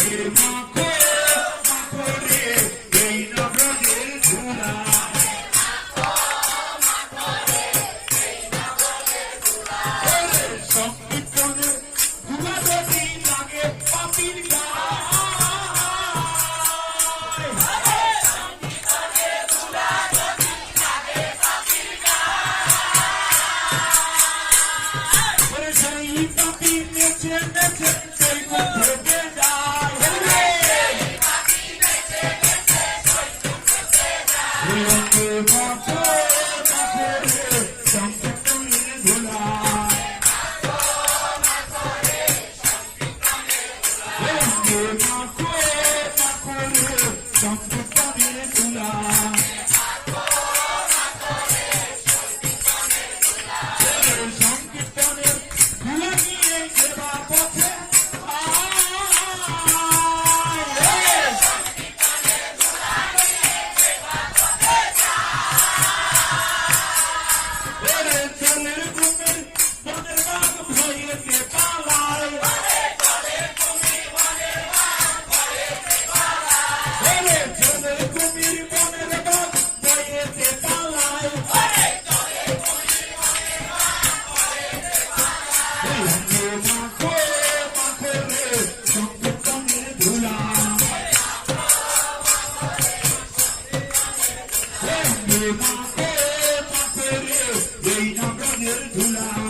Thank you. Hey, no brother, do